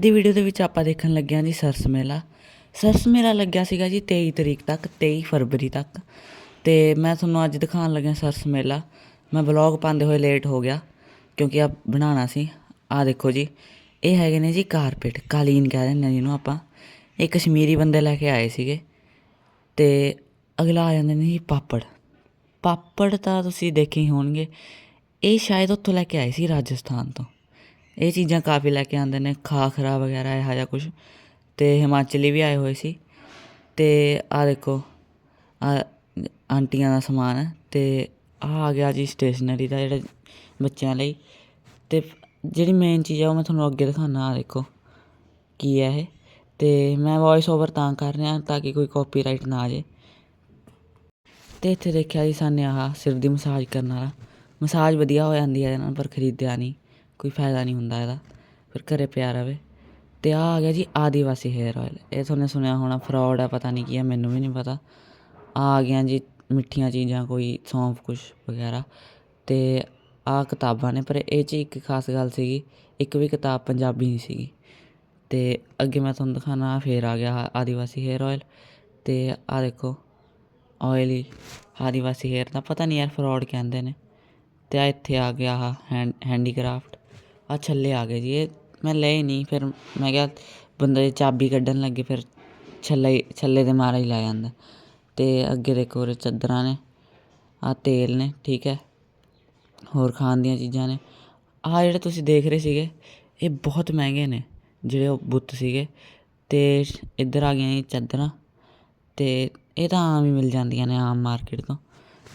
ਦੀ video ਦੇ ਵਿੱਚ ਆਪਾਂ ਦੇਖਣ ਲੱਗੇ ਹਾਂ ਜੀ ਸਰਸ ਮੇਲਾ। ਸਰਸ ਮੇਲਾ ਲੱਗਿਆ ਸੀਗਾ ਜੀ 23 ਤਰੀਕ ਤੱਕ 23 ਫਰਵਰੀ ਤੱਕ। ਤੇ ਮੈਂ ਤੁਹਾਨੂੰ ਅੱਜ ਦਿਖਾਉਣ ਲੱਗਿਆ ਸਰਸ ਮੇਲਾ। ਮੈਂ ਵਲੌਗ ਪਾਉਂਦੇ ਹੋਏ ਲੇਟ ਹੋ ਗਿਆ, ਕਿਉਂਕਿ ਆ ਬਣਾਉਣਾ ਸੀ। ਆ ਦੇਖੋ ਜੀ, ਇਹ ਹੈਗੇ ਨੇ ਜੀ ਕਾਰਪੇਟ ਕਾਲੀਨ ਕਹਿ ਦਿੰਦੇ ਨੇ ਜਿਹਨੂੰ ਆਪਾਂ। ਇਹ ਕਸ਼ਮੀਰੀ ਬੰਦੇ ਲੈ ਕੇ ਆਏ ਸੀਗੇ। ਤੇ ਅਗਲਾ ਆ ਜਾਂਦੇ ਨੇ ਜੀ ਪਾਪੜ। ਪਾਪੜ ਤਾਂ ਤੁਸੀਂ ਦੇਖੇ ਹੋਣਗੇ। ਇਹ ਸ਼ਾਇਦ ਉੱਥੋਂ ਲੈ ਕੇ ਆਏ ਸੀ ਰਾਜਸਥਾਨ ਤੋਂ। ਇਹ ਚੀਜ਼ਾਂ ਕਾਫੀ ਲੈ ਕੇ ਆਉਂਦੇ ਨੇ, ਖਾ ਖਰਾ ਵਗੈਰਾ ਇਹੋ ਜਿਹਾ ਕੁਝ ਤੇ ਹਿਮਾਚਲੀ ਵੀ ਆਏ ਹੋਏ ਸੀ। ਤੇ ਆ ਦੇਖੋ ਆ ਆਂਟੀਆਂ ਦਾ ਸਮਾਨ ਹੈ ਤੇ ਆ ਆ ਗਿਆ ਜੀ ਸਟੇਸ਼ਨਰੀ ਦਾ ਜਿਹੜਾ ਬੱਚਿਆਂ ਲਈ। ਤੇ ਜਿਹੜੀ ਮੇਨ ਚੀਜ਼ ਆ ਉਹ ਮੈਂ ਤੁਹਾਨੂੰ ਅੱਗੇ ਦਿਖਾਣਾ ਆ ਦੇਖੋ ਕੀ ਹੈ ਇਹ। ਤੇ ਮੈਂ ਵੌਇਸ ਓਵਰ ਤਾਂ ਕਰ ਰਿਹਾ ਤਾਂ ਕਿ ਕੋਈ ਕਾਪੀਰਾਈਟ ਨਾ ਆ ਜੇ ਤੇ ਇੱਥੇ ਦੇਖਿਆ ਜੀ ਸਾਨੇ ਆਹ ਸਿਰ ਦੀ ਮਸਾਜ ਕਰਨ ਵਾਲਾ। ਮਸਾਜ ਵਧੀਆ ਹੋ ਜਾਂਦੀ ਹੈ ਇਹਨਾਂ ਨਾਲ ਪਰ ਖਰੀਦਿਆ ਨਹੀਂ। ਕੋਈ ਫਾਇਦਾ ਨਹੀਂ ਹੁੰਦਾ ਇਹਦਾ। ਫਿਰ ਘਰੇ ਪਿਆ ਰਵੇ। ਤੇ ਆ ਆ ਗਿਆ ਜੀ ਆਦੀਵਾਸੀ ਹੇਅਰ ਆਇਲ ਇਹ ਤੁਹਾਨੂੰ ਸੁਣਿਆ ਹੋਣਾ ਫਰਾਡ ਹੈ ਪਤਾ ਨਹੀਂ ਕੀ ਹੈ ਮੈਨੂੰ ਵੀ ਨਹੀਂ ਪਤਾ। ਆ ਆ ਗਿਆ ਜੀ ਮਿੱਠੀਆਂ ਚੀਜ਼ਾਂ, ਕੋਈ ਸੌਂਫ, ਕੁਛ ਵਗੈਰਾ। ਤੇ ਆ ਕਿਤਾਬਾਂ ਨੇ, ਪਰ ਇਹ 'ਚ ਇੱਕ ਖਾਸ ਗੱਲ ਸੀਗੀ, ਇੱਕ ਵੀ ਕਿਤਾਬ ਪੰਜਾਬੀ ਨਹੀਂ ਸੀਗੀ। ਤੇ ਅੱਗੇ ਮੈਂ ਤੁਹਾਨੂੰ ਦਿਖਾਣਾ ਫੇਰ ਆ ਗਿਆ ਆਹ ਆਦੀਵਾਸੀ ਹੇਅਰ ਆਇਲ ਤੇ ਆ ਦੇਖੋ ਆਇਲ ਹੀ ਆਦੀਵਾਸੀ ਹੇਅਰ ਦਾ, ਪਤਾ ਨਹੀਂ ਯਾਰ ਫਰਾਡ ਕਹਿੰਦੇ ਨੇ। ਤੇ ਆ ਇੱਥੇ ਆ ਗਿਆ ਆਹ ਹੈਂਡ ਹੈਂਡੀਕ੍ਰਾਫਟ ਆਹ ਛੱਲੇ ਆ ਗਏ ਜੀ, ਇਹ ਮੈਂ ਲਏ ਨਹੀਂ, ਫਿਰ ਮੈਂ ਕਿਹਾ ਬੰਦੇ ਦੀ ਚਾਬੀ ਕੱਢਣ ਲੱਗੇ, ਫਿਰ ਛੱਲੇ ਹੀ- ਛੱਲੇ ਦੇ ਮਾਰਾ ਹੀ ਲੈ ਜਾਂਦਾ। ਅਤੇ ਅੱਗੇ ਦੇਖੋ ਉਰੇ ਚਾਦਰਾਂ ਨੇ, ਆਹ ਤੇਲ ਨੇ, ਠੀਕ ਹੈ, ਹੋਰ ਖਾਣ ਦੀਆਂ ਚੀਜ਼ਾਂ ਨੇ। ਆਹ ਜਿਹੜੇ ਤੁਸੀਂ ਦੇਖ ਰਹੇ ਸੀਗੇ, ਇਹ ਬਹੁਤ ਮਹਿੰਗੇ ਨੇ, ਜਿਹੜੇ ਉਹ ਬੁੱਤ ਸੀਗੇ। ਅਤੇ ਇੱਧਰ ਆ ਗਈਆਂ ਜੀ ਚਾਦਰਾਂ ਅਤੇ ਇਹ ਤਾਂ ਆਮ ਹੀ ਮਿਲ ਜਾਂਦੀਆਂ ਨੇ ਆਮ ਮਾਰਕੀਟ ਤੋਂ।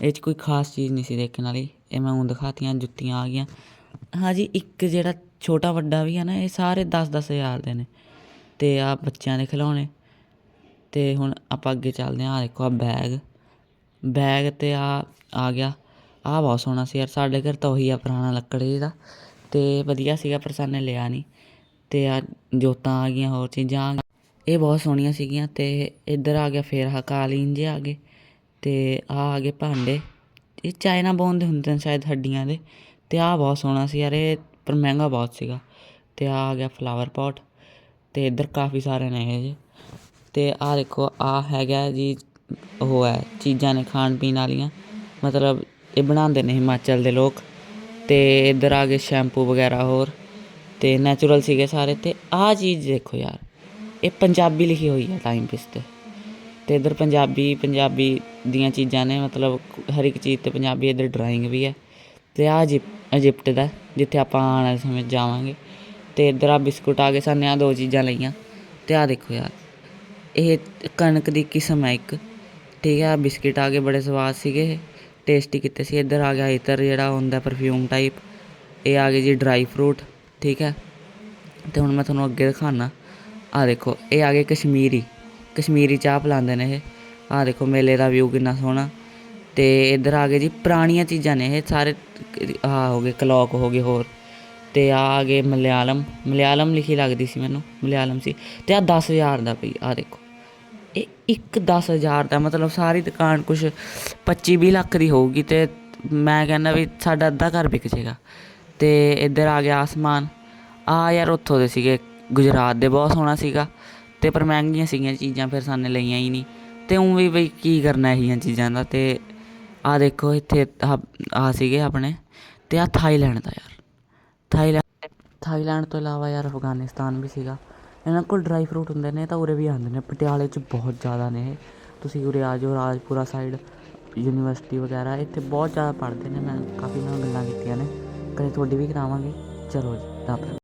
ਇਹ 'ਚ ਕੋਈ ਖਾਸ ਚੀਜ਼ ਨਹੀਂ ਸੀ ਦੇਖਣ ਵਾਲੀ, ਇਹ ਮੈਂ ਹੁਣ ਦਿਖਾਤੀਆਂ, ਜੁੱਤੀਆਂ ਆ ਗਈਆਂ। ਹਾਂਜੀ, ਇੱਕ ਜਿਹੜਾ ਛੋਟਾ ਵੱਡਾ ਵੀ ਆ ਨਾ, ਇਹ ਸਾਰੇ ਦਸ ਦਸ ਹਜ਼ਾਰ ਦੇ ਨੇ। ਅਤੇ ਆਹ ਬੱਚਿਆਂ ਦੇ ਖਿਡੌਣੇ ਅਤੇ ਹੁਣ ਆਪਾਂ ਅੱਗੇ ਚੱਲਦੇ ਹਾਂ। ਆਹ ਦੇਖੋ, ਆਹ ਬੈਗ। ਬੈਗ ਅਤੇ ਆਹ ਆ ਗਿਆ। ਆਹ ਬਹੁਤ ਸੋਹਣਾ ਸੀ ਯਾਰ। ਸਾਡੇ ਘਰ ਤਾਂ ਉਹੀ ਆ ਪੁਰਾਣਾ ਲੱਕੜੀ ਦਾ ਅਤੇ ਵਧੀਆ ਸੀਗਾ, ਪਰ ਸਾਨੇ ਲਿਆ ਨਹੀਂ। ਅਤੇ ਆ ਜੋਤਾਂ ਆ ਗਈਆਂ, ਹੋਰ ਚੀਜ਼ਾਂ ਆ ਗਈਆਂ। ਇਹ ਬਹੁਤ ਸੋਹਣੀਆਂ ਸੀਗੀਆਂ। ਅਤੇ ਇੱਧਰ ਆ ਗਿਆ, ਫੇਰ ਆਹ ਕਾਲੀਨ ਜੇ ਆ ਗਏ। ਅਤੇ ਆਹ ਆ ਗਏ ਭਾਂਡੇ। ਇਹ ਚਾਈਨਾ ਬੋਨ ਦੇ ਹੁੰਦੇ ਨੇ, ਸ਼ਾਇਦ ਹੱਡੀਆਂ ਦੇ। ਅਤੇ ਆਹ ਬਹੁਤ ਸੋਹਣਾ ਸੀ ਯਾਰ, ਇਹ ਪਰ ਮਹਿੰਗਾ ਬਹੁਤ ਸੀਗਾ। ਅਤੇ ਆਹ ਆ ਗਿਆ ਫਲਾਵਰ ਪੋਟ ਅਤੇ ਇੱਧਰ ਕਾਫੀ ਸਾਰੇ ਨੇ ਇਹ ਜੇ। ਅਤੇ ਆਹ ਦੇਖੋ, ਆਹ ਹੈਗਾ ਜੀ, ਉਹ ਹੈ, ਚੀਜ਼ਾਂ ਨੇ ਖਾਣ ਪੀਣ ਵਾਲੀਆਂ। ਮਤਲਬ ਇਹ ਬਣਾਉਂਦੇ ਨੇ ਹਿਮਾਚਲ ਦੇ ਲੋਕ। ਅਤੇ ਇੱਧਰ ਆ ਗਏ ਸ਼ੈਂਪੂ ਵਗੈਰਾ ਹੋਰ ਅਤੇ ਨੈਚੁਰਲ ਸੀਗੇ ਸਾਰੇ। ਅਤੇ ਆਹ ਚੀਜ਼ ਦੇਖੋ ਯਾਰ, ਇਹ ਪੰਜਾਬੀ ਲਿਖੀ ਹੋਈ ਹੈ ਟਾਈਮ ਪੀਸ ਤੇ। ਅਤੇ ਇੱਧਰ ਪੰਜਾਬੀ ਪੰਜਾਬੀ ਦੀਆਂ ਚੀਜ਼ਾਂ ਨੇ, ਮਤਲਬ ਹਰ ਇੱਕ ਚੀਜ਼ ਤੇ ਪੰਜਾਬੀ ਇੱਧਰ ਡਰਾਇੰਗ ਵੀ ਹੈ। ਅਤੇ ਆਹ ਜੀ ਇਜਿਪਟ ਦਾ, ਜਿੱਥੇ ਆਪਾਂ ਆਉਣ ਵਾਲੇ ਸਮੇਂ 'ਚ ਜਾਵਾਂਗੇ। ਅਤੇ ਇੱਧਰ ਆ ਬਿਸਕੁਟ ਆ ਗਏ ਸਾਨੂੰ ਆਹ ਦੋ ਚੀਜ਼ਾਂ ਲਈਆਂ। ਅਤੇ ਆਹ ਦੇਖੋ ਯਾਰ, ਇਹ ਕਣਕ ਦੀ ਕਿਸਮ ਹੈ ਇੱਕ। ਠੀਕ ਹੈ ਬਿਸਕਿਟ ਆ ਗਏ, ਬੜੇ ਸਵਾਦ ਸੀਗੇ ਇਹ। ਟੇਸਟੀ ਕੀਤੇ ਸੀ। ਇੱਧਰ ਆ ਗਿਆ ਇਤਰ, ਜਿਹੜਾ ਹੁੰਦਾ ਪਰਫਿਊਮ ਟਾਈਪ ਇਹ ਆ ਗਏ ਜੀ ਡਰਾਈ ਫਰੂਟ ਠੀਕ ਹੈ ਤੇ ਹੁਣ ਮੈਂ ਤੁਹਾਨੂੰ ਅੱਗੇ ਦਿਖਾਣਾ ਆ ਦੇਖੋ, ਇਹ ਆ ਗਏ ਕਸ਼ਮੀਰੀ। ਕਸ਼ਮੀਰੀ ਚਾਹ ਪਿਲਾਉਂਦੇ ਨੇ ਇਹ। ਆ ਦੇਖੋ, ਮੇਲੇ ਦਾ ਵਿਊ ਕਿੰਨਾ ਸੋਹਣਾ। ਤੇ ਇੱਧਰ ਆ ਗਏ ਜੀ, ਪੁਰਾਣੀਆਂ ਚੀਜ਼ਾਂ ਨੇ ਇਹ ਸਾਰੇ, ਆ ਹੋ ਗਏ ਕਲੌਕ, ਹੋ ਗਏ ਹੋਰ ਤੇ ਆ ਆ ਗਏ ਮਲਿਆਲਮ ਮਲਿਆਲਮ ਲਿਖੀ ਲੱਗਦੀ ਸੀ ਮੈਨੂੰ, ਮਲਿਆਲਮ ਸੀ ਤੇ ਆ 10000 ਦਾ ਪਈ, ਆ ਦੇਖੋ। ਇਹ ਇੱਕ 10000 ਦਾ ਮਤਲਬ ਸਾਰੀ ਦੁਕਾਨ ਕੁਝ 25 20 ਲੱਖ ਦੀ ਹੋਊਗੀ ਤੇ ਮੈਂ ਕਹਿੰਦਾ ਵੀ ਸਾਡਾ ਅੱਧਾ ਘਰ ਵਿਕ ਜਾਏਗਾ ਤੇ ਇੱਧਰ ਆ ਗਿਆ ਆਸਮਾਨ, ਆ ਯਾਰ ਉੱਥੋਂ ਦੇ ਸੀਗੇ, ਗੁਜਰਾਤ ਦੇ ਬਹੁਤ ਸੋਹਣਾ ਸੀਗਾ ਤੇ ਪਰ ਮਹਿੰਗੀਆਂ ਸੀਗੀਆਂ ਚੀਜ਼ਾਂ ਫਿਰ ਸਾਨੇ ਲਈਆਂ ਹੀ ਨਹੀਂ। ਤੇ ਉਂ ਵੀ ਬਈ ਕੀ ਕਰਨਾ ਇਹੀਆਂ ਚੀਜ਼ਾਂ ਦਾ ਤੇ ਆਹ ਦੇਖੋ ਇੱਥੇ ਆ ਸੀਗੇ ਆਪਣੇ ਅਤੇ ਆਹ ਥਾਈਲੈਂਡ ਦਾ ਯਾਰ। ਥਾਈਲੈਂਡ ਥਾਈਲੈਂਡ ਤੋਂ ਇਲਾਵਾ ਯਾਰ ਅਫਗਾਨਿਸਤਾਨ ਵੀ ਸੀਗਾ। ਇਹਨਾਂ ਕੋਲ ਡਰਾਈ ਫਰੂਟ ਹੁੰਦੇ ਨੇ ਤਾਂ ਉਰੇ ਵੀ ਆਉਂਦੇ ਨੇ। ਪਟਿਆਲੇ 'ਚ ਬਹੁਤ ਜ਼ਿਆਦਾ ਨੇ ਇਹ। ਤੁਸੀਂ ਉਰੇ ਆ ਜਾਓ, ਰਾਜਪੁਰਾ ਸਾਈਡ ਯੂਨੀਵਰਸਿਟੀ ਵਗੈਰਾ, ਇੱਥੇ ਬਹੁਤ ਜ਼ਿਆਦਾ ਪੜ੍ਹਦੇ ਨੇ। ਮੈਂ ਕਾਫੀ ਨਾਲ ਗੱਲਾਂ ਕੀਤੀਆਂ ਨੇ। ਕਦੇ ਤੁਹਾਡੀ ਵੀ ਕਰਾਵਾਂਗੇ। ਚਲੋ ਜੀ ਰੱਬ